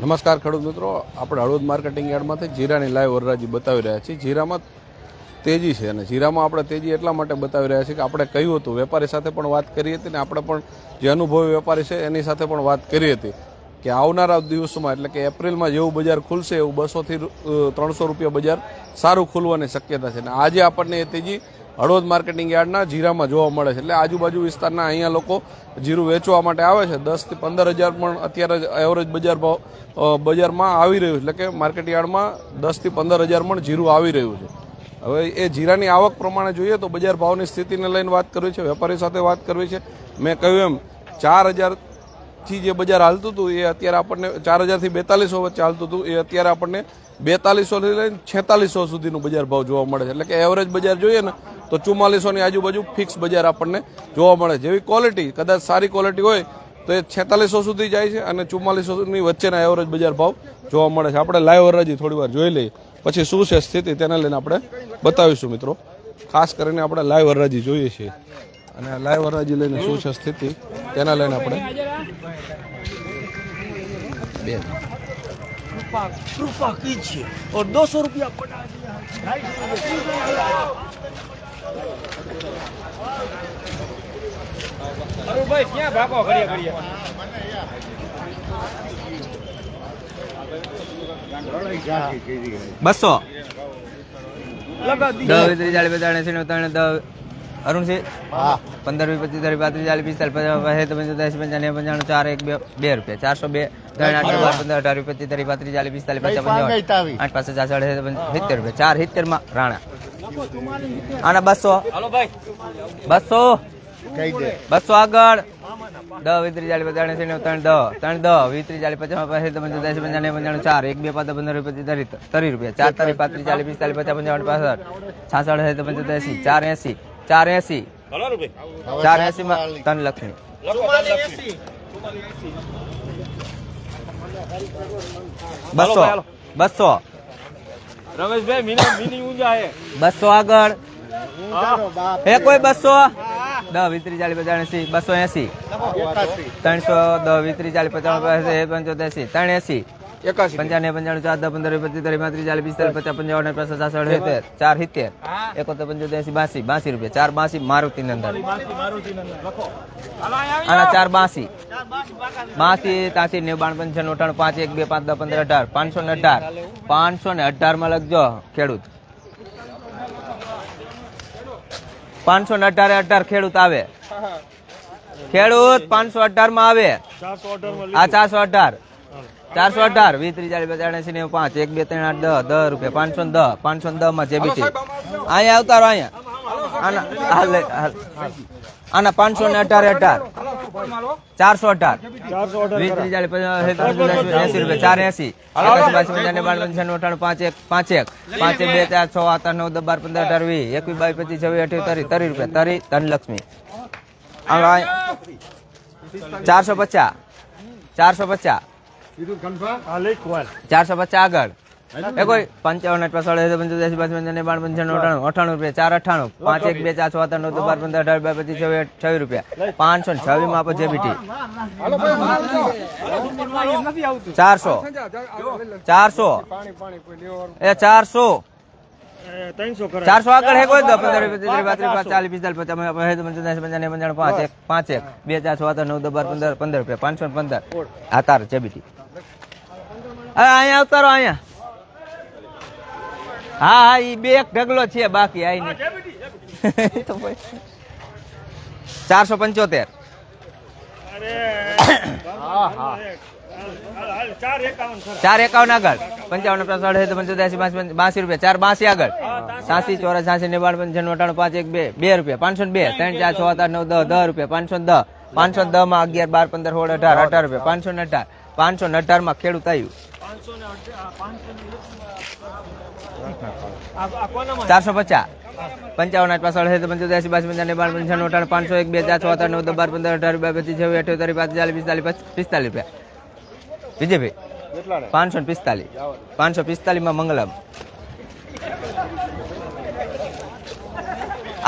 નમસ્કાર ખેડૂત મિત્રો. આપણે હળવદ માર્કેટિંગ યાર્ડમાંથી જીરાની લાઈવ વરરાજી બતાવી રહ્યા છીએ. જીરામાં તેજી છે અને જીરામાં આપણે તેજી એટલા માટે બતાવી રહ્યા છીએ કે આપણે કહ્યું હતું, વેપારી સાથે પણ વાત કરી હતી ને આપણે પણ જે અનુભવી વેપારી છે એની સાથે પણ વાત કરી હતી કે આવનારા દિવસોમાં, એટલે કે એપ્રિલમાં જેવું બજાર ખુલશે એવું બસોથી ત્રણસો રૂપિયા બજાર સારું ખુલવાની શક્યતા છે. અને આજે આપણને એ તેજી હળવદ માર્કેટિંગ યાર્ડના જીરામાં જોવા મળે છે. એટલે આજુબાજુ વિસ્તારના અહીંયા લોકો જીરું વેચવા માટે આવે છે. દસથી પંદર હજાર પણ અત્યારે એવરેજ બજાર ભાવ બજારમાં આવી રહ્યું એટલે કે માર્કેટ યાર્ડમાં દસથી પંદર હજાર પણ જીરું આવી રહ્યું છે. હવે એ જીરાની આવક પ્રમાણે જોઈએ તો બજાર ભાવની સ્થિતિને લઈને વાત કરવી છે. વેપારી સાથે વાત કરવી છે. મેં કહ્યું એમ, ચાર હજારથી જે બજાર હાલતું હતું, એ અત્યારે આપણને ચાર હજારથી બેતાલીસો વચ્ચે હાલતું હતું, એ અત્યારે આપણને બેતાલીસોથી લઈને છેતાલીસો સુધીનું બજાર ભાવ જોવા મળે છે. એટલે કે એવરેજ બજાર જોઈએ ને, તો ચુમ્માલીસોની આજુબાજુ ફિક્સ બજાર આપણને જોવા મળે છે. જેવી ક્વોલિટી કદાચ સારી ક્વોલિટી હોય, તો એ છેતાલીસો સુધી જાય છે અને ચુમ્માલીસોની વચ્ચેના એવરેજ બજાર ભાવ જોવા મળે છે. આપણે લાઈવ હરાજી થોડી વાર જોઈ લઈએ. પછી શું છે સ્થિતિ, તેને લઈને આપણે બતાવીશું મિત્રો. ખાસ કરીને આપણે લાઈવ હરાજી જોઈએ છીએ. અને લાઈવ હરાજી લઈને શું છે સ્થિતિ? તેના લઈને આપણે. બે. દોસો રૂપિયા બસો લગા દસ ચાલીસ પચાસ ત્રણ દસ અરુણ છે? પંદર વીસ પચીસ ત્રીસ પાંત્રીસ ચાલીસ પિસ્તાલીસ પચાસ પચાસ પંચોતેર પંચાણું પંચાણું ચાર એક બે બે રૂપિયા. ચારસો બે ત્રણ આઠ બાર પંદર અઢાર પચીસ ત્રીસ પાંત્રીસ ચાલીસ પિસ્તાલીસ પચાસ પંચાવન આઠ પાસે ચાર સાડે સિત્તેર રૂપિયા. ચાર સિત્તેરમાં રાણા. આના બસો. બસો. બસો આગળ. દસ વીસ ત્રીસ ચાલીસ પચાસ ત્રણ દસ ત્રણ દસ વીસ ત્રીસ ચાલીસ પચાસ પચાસ પંચોતેર પંચાણું પંચાણું ચાર. એક બે પાંચ પંદર રૂપિયા ત્રીસ ત્રીસ રૂપિયા. ચાર તારીખ પાંત્રીસ ચાલીસ પિસ્તાલીસ પચાસ પંચાવન પાસઠ. છાસઠ પંચોતેર એસી. ચાર એસી. ચાર એસી ચાર એસી માં ત્રણ લક્ષ્મી બસો. બસો રમેશભાઈ મિની મિની ઊંઝા હે. બસો આગળ. હે કોઈ બસો? દસ વીસ ચાલીસ પચાસ એસી બસો એસી. ત્રણસો દસ વીસ ત્રીસ ચાલીસ પચાસ પંચોતેર એસી. ત્રણ એસી એકાસી પંચાણું પંચાણું ચાર દસ પંદર પચીસ ત્રીસ પાંત્રીસ ચાલીસ પિસ્તાલીસ પચાસ પંચાવન પચાસ સાસઠ સિત્તેર ચાર સિત્તેર. એકોતેર પંચોતેર એસી બાસી બાસી રૂપિયા. ચાર બાસી મારુતિ નંદન. આના ચાર બાસી. બાસી તાસી નેવું બાણ પંચાણું અઠાણું પાંચ એક બે પાંચ દસ પંદર અઢાર. પાંચસો ને અઢાર. પાંચસો ને અઢારમાં લખજો ખેડૂત. પાંચસો ને અઢારે અઢાર ખેડૂત આવે. ખેડૂત પાંચસો અઢારમાં આવે. આ ચારસો અઢાર. ચારસો અઢાર વીસ ત્રીસ ચાલીસ પચાસ એસી નેવું પાંચ એક બે ત્રણ આઠ દસ દસ રૂપિયા પાંચસો ને દસ પાંચસો ને દસમાં છે. અહીંયા અવતારો અહીંયા. આના હાલ આના પાંચસો ને અઢાર અઢાર. ચારસો અઢાર. વીસ ત્રીસ ચાલીસ પચાસ એસી રૂપિયા ચાર એસી. પાંચ એક પાંચ એક. પાંચ બે ચાર છ આઠ નવ દસ બાર પંદર અઢાર વીસ. એકવીસ બાવીસ પચીસ છવ્વીસ અઠ્યાવીસ તરી તરી રૂપિયા. તરી ધનલક્ષ્મી. ચારસો પચાસ. ચારસો પચાસ. ચારસો પચાસ આગળ. એ કોઈ પંચાવન આઠ પાછળ પંચોતેર એસી પાંચ પંચાણું બાર પંચાણું અઠાણું અઠાણું રૂપિયા ચાર અઠાણું પાંચ એક બે ચાર છ આઠ નવ દસ બાર પંદર અઢાર બાર પચીસ છવ્વીસ છવ્વીસ રૂપિયા. પાંચસો ને છવ્વીસમાં આપો જેબીટી ચારસો. ચારસો. એ ચારસો. ચારસો આગળ હે કોઈ? દો પંદર વીસ પચીસ ત્રીસ પાંત્રીસ પાંચ ચાલીસ પિસ્તાલીસ પચાસ પચાસ પંચોતેર એંસી પંચાણું પંચાણું પાંચ એક પાંચ એક બે ચાર છ આઠ નવ દસ બાર પંદર પંદર રૂપિયા પાંચસો ને પંદર. આ તાર જેબીટી હવે અહીંયા ઉતારો, અહીંયા. હા હા, ઈ બે એક ઢગલો છે, બાકી આઈને. ચારસો પંચોતેર. ચાર એકાવન આગળ. પંચાવન સાઠ પંચોતેર બાસી રૂપિયા. ચાર બાસી આગળ. સાસી, ચોરા, સાસી નેવાણ પંચાણું અઠાણું, પાંચ, એક, બે બે રૂપિયા. પાંચસો બે. ત્રણ, ચાર, છ આઠ, નવ, દસ દસ રૂપિયા. પાંચસો દસ. પાંચસો દસમાં અગિયાર, બાર, પંદર, સોળ, અઢાર અઢાર રૂપિયા. પાંચસો ને અઢાર. પાંચસો ને અઢારમાં ખેડૂત આવ્યું ચારસો પચાસ. પંચાવન આઠ પાસઠ છે પંચોતેર એસી બાસી પંચાણું બાર પંચાવન અઠાણ પાંચસો એક બે ચાર આઠ નવ બાર પંદર અઢાર રૂપિયા પચીસ છવ્વીસ અઠ્યાવીસ પાંચ ચાલીસ પિસ્તાલીસ પિસ્તાલીસ રૂપિયા. વિજયભાઈ પાંચસો ને પિસ્તાલીસ. પાંચસો પિસ્તાલીસમાં મંગલમ.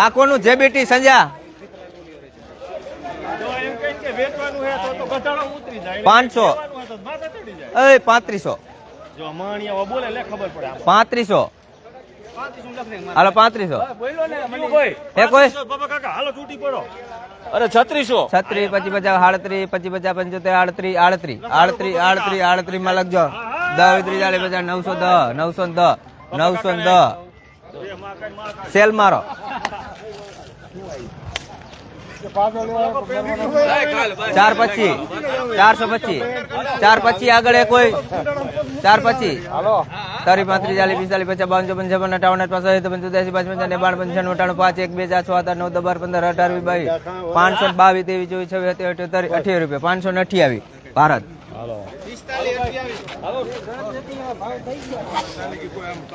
આ કોનું? જેબીટી સંજા વેચવાનું હે તો તો ઘટાડો ઉતરી જાય પાંચસો. એ પાંત્રીસો. જો માણિયા બોલે લે ખબર પડે આમ. પાંત્રીસો. હાલો પાંત્રીસો. અરે છત્રીસો. છત્રીસ પચીસ પચાસ આડત્રીસ પચીસ પચાસ પંચોતેર આડત્રીસ આડત્રીસ આડત્રીસ આડત્રીસ આડત્રીસમાં લખજો. દસ ત્રીસ ચાલીસ પચાસ નવસો દસ નવસો દસ નવસો દસ સેલ મારો. ચાર પચી. ચારસો પચી. ચાર પચી આગળ એ કોઈ. ચાર પચીસ તારી પાંત્રીસ, ચાલીસ, પિસ્તાલીસ, પચાસ, બાવન, ચોપન, છપ્પન, અઠાવન અઠવા સહિત પંચોતેર પાંચ પંચાવન બાર પંચાણું અઠાણું પાંચ, એક, બે, ચાર, છ આઠ, નવ, દસ પંદર, અઢાર, વીસ, બાવીસ, પાંચસો બાવીસ, ત્રેવીસ, ચોવીસ, છવ્વીસ, સત્યાવીસ અઠ્યાવીસ અઠ્યાવીસ રૂપિયા. પાંચસો ને અઠ્યાવીસ. ભારત.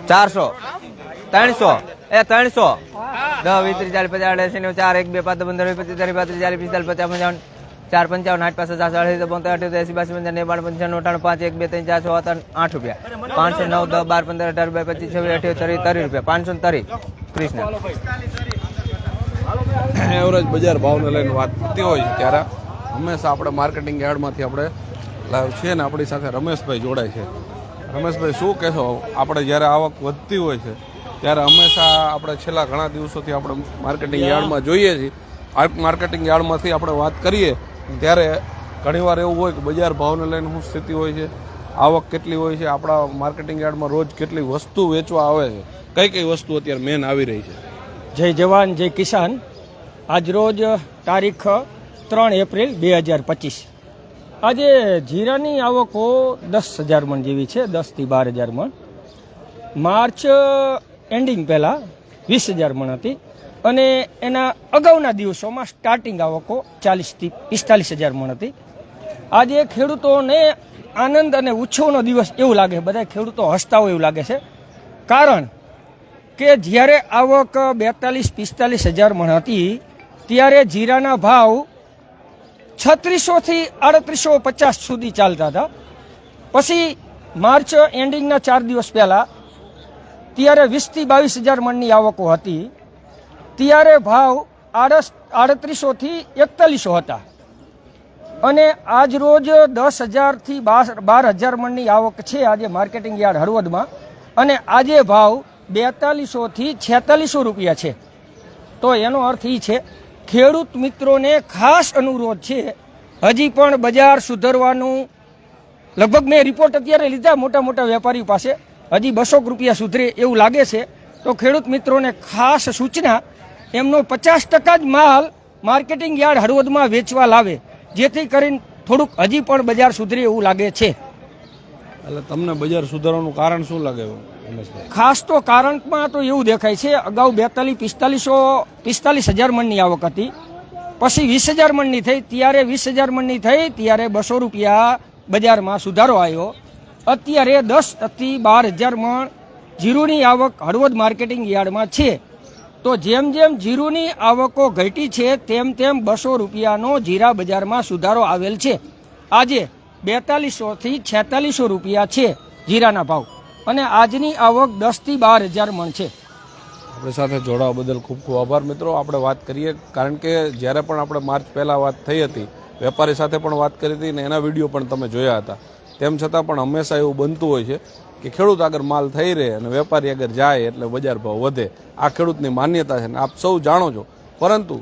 ચારસો. ત્રણસો. એ ત્રણસો. દસ વીસ ત્રીસ ચાલીસ પચાસ એસી નેવું ચાર એક બે પાંચ પંદર વીસ પચીસ ચાલીસ પાંત્રીસ ચાલીસ પિસ્તાલીસ પચાસ પંચાવન ચાર પંચાવન આઠ પાસે સાત અઢી પંદર અઠ્યોતેર એસી બાસી પંદર નેવું બાણું પંચાણું અઠાણું પાંચ એક બે ત્રણ ચાર છ ત્રણ આઠ રૂપિયા. પાંચસો નવ દસ બાર પંદર અઢાર બે પચીસ છવ્વીસ અઠ્યોતેર તરી રૂપિયા. પાંચસો તરી ત્રીસ. કૃષ્ણ એવરેજ બજાર ભાવને લઈને વાત થતી હોય છે ત્યારે હંમેશા આપણે માર્કેટિંગ યાર્ડમાંથી આપણે લાવ છીએ ને આપણી સાથે રમેશભાઈ જોડાય છે. રમેશભાઈ શું કહેશો? આપણે જ્યારે આવક વધતી હોય છે ત્યારે હંમેશા આપણે છેલ્લા ઘણા દિવસોથી આપણે માર્કેટિંગ યાર્ડમાં જોઈએ છીએ. માર્કેટિંગ યાર્ડમાંથી આપણે વાત કરીએ ત્યારે ઘણીવાર એવું હોય કે બજાર ભાવને લઈને શું સ્થિતિ હોય છે આવક કેટલી હોય છે આપણા માર્કેટિંગ યાર્ડમાં રોજ કેટલી વસ્તુ વેચવા આવે છે કઈ કઈ વસ્તુ અત્યારે મેન આવી રહી છે? જય જવાન જય કિસાન. આજરોજ તારીખ ત્રણ એપ્રિલ બે હજાર પચીસ. આજે જીરાની આવકો દસ હજાર મણ જેવી છે દસથી બાર હજાર મણ. માર્ચ એન્ડિંગ પહેલાં વીસ હજાર મણ હતી. અને એના અગાઉના દિવસોમાં સ્ટાર્ટિંગ આવકો ચાલીસથી પિસ્તાલીસ હજાર મણ હતી. આજે ખેડૂતોને આનંદ અને ઉત્સવનો દિવસ એવું લાગે બધા ખેડૂતો હસતા હોય એવું લાગે છે. કારણ કે જ્યારે આવક બેતાલીસ, પિસ્તાલીસ હજાર મણ હતી, ત્યારે જીરાના ભાવ છત્રીસોથી આડત્રીસો પચાસ સુધી ચાલતા હતા. પછી માર્ચ એન્ડિંગના ચાર દિવસ પહેલાં ત્યારે વીસથી બાવીસ હજાર મણની આવકો હતી. ત્યારે ભાવ આડસ આડત્રીસોથી એકતાલીસો હતા. અને આજ રોજ દસ હજારથી બાર બાર હજાર મણની આવક છે આજે માર્કેટિંગ યાર્ડ હળવદમાં. અને આજે ભાવ બેતાલીસોથી છેતાલીસો રૂપિયા છે. તો એનો અર્થ એ છે, ખેડૂત મિત્રોને ખાસ અનુરોધ છે, હજી પણ બજાર સુધરવાનું. લગભગ મેં રિપોર્ટ અત્યારે લીધા મોટા મોટા વેપારીઓ પાસે. હજી બસો રૂપિયા સુધરે એવું લાગે છે. તો ખેડૂત મિત્રોને ખાસ સૂચના એમનો પચાસ ટકા જ માલ માર્કેટિંગ યાર્ડ હળવદમાં વેચવા લાવે જેથી કરીને થોડુંક હજી પણ બજાર સુધરે એવું લાગે છે. એટલે તમને બજાર સુધારવાનું કારણ શું લાગે ખાસ તો કારણમાં તો એવું દેખાય છે અગાઉ બેતાલીસ પિસ્તાલીસો પિસ્તાલીસ હજાર મણની આવક હતી. પછી વીસ હજાર મણની થઈ ત્યારે વીસ હજાર મણની થઈ ત્યારે બસો રૂપિયા બજારમાં સુધારો આવ્યો. અત્યારે દસથી બાર હજાર મણ જીરુની આવક હળવદ માર્કેટિંગ યાર્ડમાં છે. તો જેમ જેમ જીરુની આવકો ઘટી છે, તેમ તેમ બસો રૂપિયાનો જીરા બજારમાં સુધારો આવેલ છે. આજે બેતાલીસોથી છેતાલીસો રૂપિયા છે જીરાના ભાવ અને આજની આવક દસથી બાર હજાર મણ છે. આપણી સાથે જોડાવા બદલ ખૂબ ખૂબ આભાર મિત્રો. આપણે વાત કરીએ, કારણ કે જ્યારે પણ આપણે માર્ચ પહેલાં વાત થઈ હતી, વેપારી સાથે પણ વાત કરી હતી ને એના વીડિયો પણ તમે જોયા હતા. તેમ છતાં પણ હંમેશા એવું બનતું હોય છે કે ખેડૂત આગળ માલ થઈ રહે અને વેપારી આગળ જાય એટલે બજાર ભાવ વધે. આ ખેડૂતની માન્યતા છે ને આપ સૌ જાણો છો. પરંતુ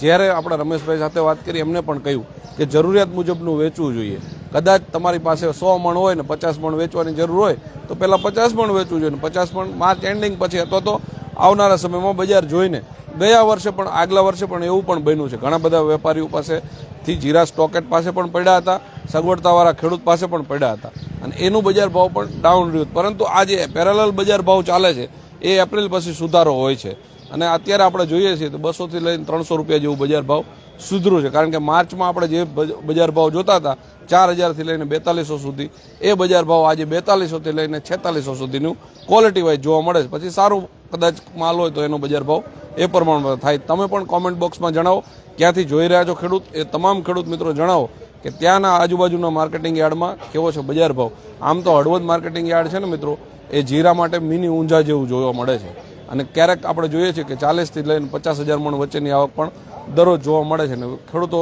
જ્યારે આપણે રમેશભાઈ સાથે વાત કરી, એમને પણ કહ્યું કે જરૂરિયાત મુજબનું વેચવું જોઈએ. કદાચ તમારી પાસે સો મણ હોય ને પચાસ મણ વેચવાની જરૂર હોય, તો પહેલાં પચાસ મણ વેચવું જોઈએ ને પચાસ મણ માર્ચ એન્ડિંગ પછી અથવા તો આવનારા સમયમાં બજાર જોઈને ગયા વર્ષે પણ, આગલા વર્ષે પણ એવું પણ બન્યું છે. ઘણા બધા વેપારીઓ પાસેથી જીરા સ્ટોકેટ પાસે પણ પડ્યા હતા, સગવડતાવાળા ખેડૂત પાસે પણ પડ્યા હતા. અને એનું બજાર ભાવ પણ ડાઉન રહ્યું પરંતુ આજે પેરેલલ બજાર ભાવ ચાલે છે, એ એપ્રિલ પછી સુધારો હોય છે. અને અત્યારે આપણે જોઈએ છીએ તો બસોથી લઈને ત્રણસો રૂપિયા જેવું બજાર ભાવ સુધર્યું છે. કારણ કે માર્ચમાં આપણે જે બજ- બજાર ભાવ જોતા હતા, ચાર હજારથી લઈને બેતાલીસો સુધી, એ બજાર ભાવ આજે બેતાલીસોથી લઈને છેતાલીસો સુધીનું ક્વોલિટી વાઇઝ જોવા મળે છે. પછી સારું કદાચ માલ હોય તો એનો બજાર ભાવ એ પ્રમાણમાં થાય. તમે પણ કોમેન્ટ બોક્સમાં જણાવો, ક્યાંથી જોઈ રહ્યા છો ખેડૂત? એ તમામ ખેડૂત મિત્રો જણાવો કે ત્યાંના આજુબાજુના માર્કેટિંગ યાર્ડમાં કેવો છે બજાર ભાવ? આમ તો હળવદ માર્કેટિંગ યાર્ડ છે ને મિત્રો, એ જીરા માટે મિની ઊંઝા જેવું જોવા મળે છે. અને ક્યારેક આપણે જોઈએ છીએ કે ચાલીસથી લઈને પચાસ હજાર મણ વચ્ચેની આવક પણ દરરોજ જોવા મળે છે. અને ખેડૂતો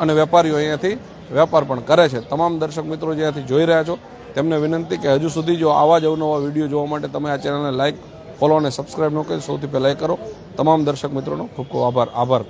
અને વેપારીઓ અહીંયાથી વેપાર પણ કરે છે. તમામ દર્શક મિત્રો જ્યાંથી જોઈ રહ્યા છો, તેમને વિનંતી કે હજુ સુધી જો આવા જ અવનવા વીડિયો જોવા માટે તમે આ ચેનલને લાઇક ફોલો અને સબસ્ક્રાઇબ ન કરી, સૌથી પહેલાં એ કરો. તમામ દર્શક મિત્રોનો ખૂબ ખૂબ આભાર. આભાર.